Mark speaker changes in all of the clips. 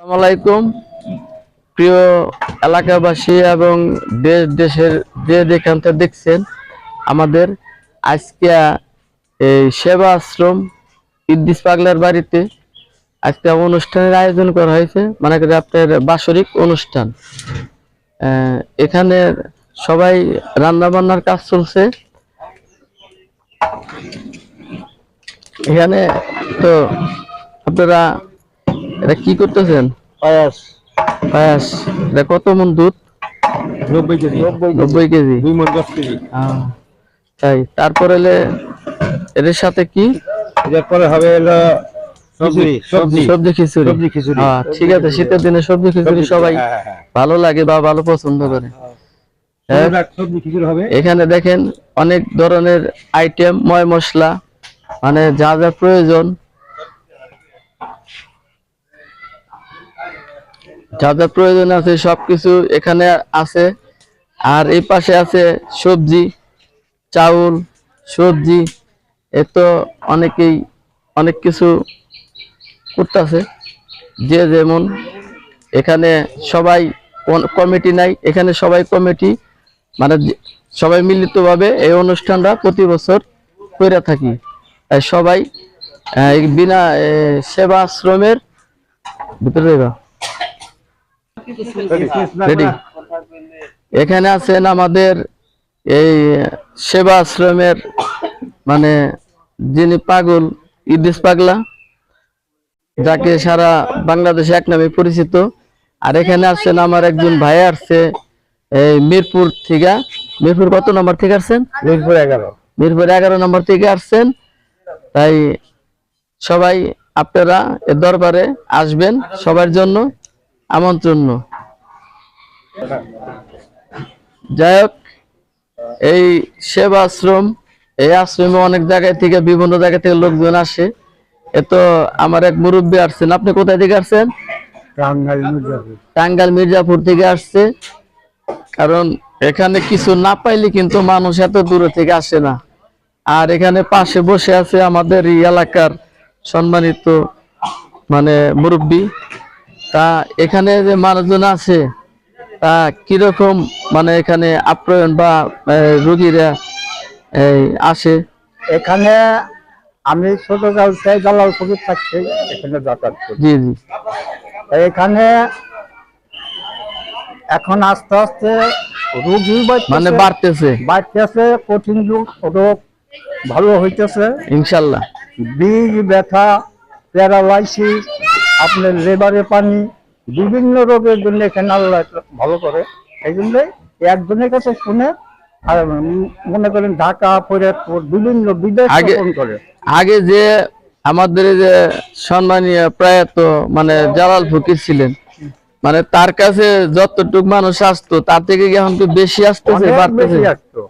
Speaker 1: আলাইকুম। প্রিয় এলাকাবাসী এবং দেশ, দেশের যে থেকে দেখছেন, আমাদের আজকে এই সেবা আশ্রম ইদ্দিস পাগলার বাড়িতে আজকে অনুষ্ঠানের আয়োজন করা হয়েছে। মানে করে আপনার বাৎসরিক অনুষ্ঠান। এখানে সবাই রান্না বান্নার কাজ চলছে। এখানে তো আপনারা এটা কি করতেছেন?
Speaker 2: পায়াস।
Speaker 1: পায়াস। এটা কত মন দুধ?
Speaker 2: নব্বই কেজি।
Speaker 1: নব্বই কেজি।
Speaker 2: দুই মন দশ কেজি।
Speaker 1: আহ, তাই তারপরে এর সাথে কি?
Speaker 2: এরপরে হবে হলো সবজি সবজি।
Speaker 1: সবজি খিচুড়ি।
Speaker 2: খিচুড়ি।
Speaker 1: হ্যাঁ, ঠিক আছে শীতের দিনে সবজি খিচুড়ি। সবাই
Speaker 2: হ্যাঁ, হ্যাঁ, হ্যাঁ।
Speaker 1: ভালো লাগে বা ভালো পছন্দ করে। হ্যাঁ, এখানে দেখেন অনেক ধরনের আইটেম ময় মশলা মানে যা যা প্রয়োজন যা যা প্রয়োজন আছে সবকিছু এখানে আছে। আর এই পাশে আছে সবজি, চাউল, সবজি, এ তো অনেকেই অনেক কিছু করতেছে। যে যেমন এখানে সবাই কমিটি নাই, এখানে সবাই কমিটি। মানে সবাই মিলিতভাবে এই অনুষ্ঠানটা প্রতি বছর করে থাকি। সবাই বিনা সেবা আশ্রমের ভিতরে এখানে আছেন আমাদের এই সেবা আশ্রমের মানে যিনি পাগল ইদ্রিস পাগলা যাকে সারা বাংলাদেশে এক নামে পরিচিত। আর এখানে আসছেন আমার একজন ভাই আসছে এই মিরপুর থেকে। মিরপুর কত নম্বর থেকে আসছেন?
Speaker 2: মিরপুর এগারো।
Speaker 1: মিরপুর এগারো নম্বর থেকে আসছেন। তাই সবাই আপনারা এ দরবারে আসবেন সবার জন্য। আমন্ত্রণ যাই হোক এই সেবা আশ্রম এই আশ্রমে অনেক জায়গায় থেকে বিভিন্ন জায়গা থেকে লোকজন আসে। এ তো আমার এক মুরব্বী আসছেন। আপনি কোথায় থেকে আসছেন?
Speaker 2: মির্জাপুর।
Speaker 1: মির্জাপুর থেকে আসছে। কারণ এখানে কিছু না পাইলে কিন্তু মানুষ এত দূরে থেকে আসে না। আর এখানে পাশে বসে আছে আমাদের এই এলাকার সম্মানিত মানে মুরব্বী। তা এখানে যে মানুষজন আছে তা কীরকম মানে এখানে আপ্যায়ন বা রোগীরা এই আসে?
Speaker 2: এখানে আমি ছোট থেকে জালাল ফকির থাকছি এখানে যাতায়াত
Speaker 1: জি জি।
Speaker 2: এখানে এখন আস্তে আস্তে রোগী
Speaker 1: মানে বাড়তেছে।
Speaker 2: বাড়তেছে কঠিন রোগ ভালো হইতেছে।
Speaker 1: ইনশাল্লাহ।
Speaker 2: বীজ ব্যথা প্যারালাইসিস আপনার লেবারে পানি বিভিন্ন রোগের জন্য এখানে আল্লাহ ভালো করে। এই জন্যই একজনের কাছে শুনে আর মনে করেন ঢাকা ফরিদপুর বিভিন্ন বিদেশ করে।
Speaker 1: আগে যে আমাদের যে সম্মানীয় প্রয়াত মানে জালাল ফকির ছিলেন মানে তার কাছে যতটুক মানুষ আসতো তার থেকে এখন কি বেশি আসতেছে
Speaker 2: অনেক
Speaker 1: বাড়তেছে?
Speaker 2: বেশি আসতো।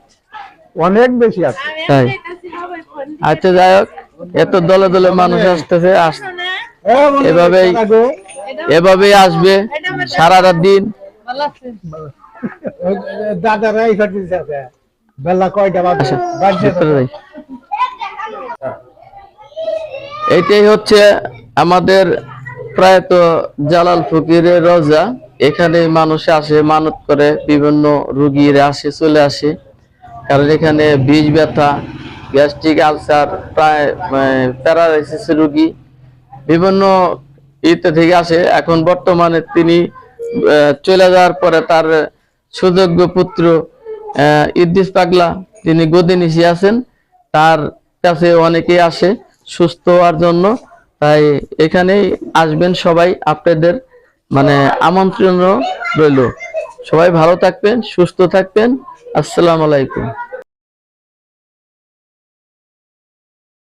Speaker 2: অনেক বেশি আসতো।
Speaker 1: তাই। আচ্ছা যাই হোক এত দলে দলে মানুষ আসতেছে আস- এভাবেই এভাবেই আসবে সারাটা দিন।
Speaker 2: দাদারা এই বেলা কয়টা বাজে?
Speaker 1: এইটাই হচ্ছে আমাদের প্রায়ত জালাল ফকিরের রজা। এখানে মানুষ আসে মানত করে বিভিন্ন রুগীরা আসে চলে আসে। কারণ এখানে বিষ ব্যথা গ্যাস্ট্রিক আলসার প্রায় প্যারালাইসিস রুগী। বিভিন্ন ইতে থেকে আসে। এখন বর্তমানে তিনি চলে যাওয়ার পরে তার সুযোগ্য পুত্র আহ, ইদ্রিস পাগলা তিনি গদি গদিনিশি আছেন। তার কাছে অনেকেই আসে সুস্থ হওয়ার জন্য। তাই এখানেই আসবেন সবাই আপনাদের মানে আমন্ত্রণ রইল। সবাই ভালো থাকবেন সুস্থ থাকবেন। আসসালামু আলাইকুম।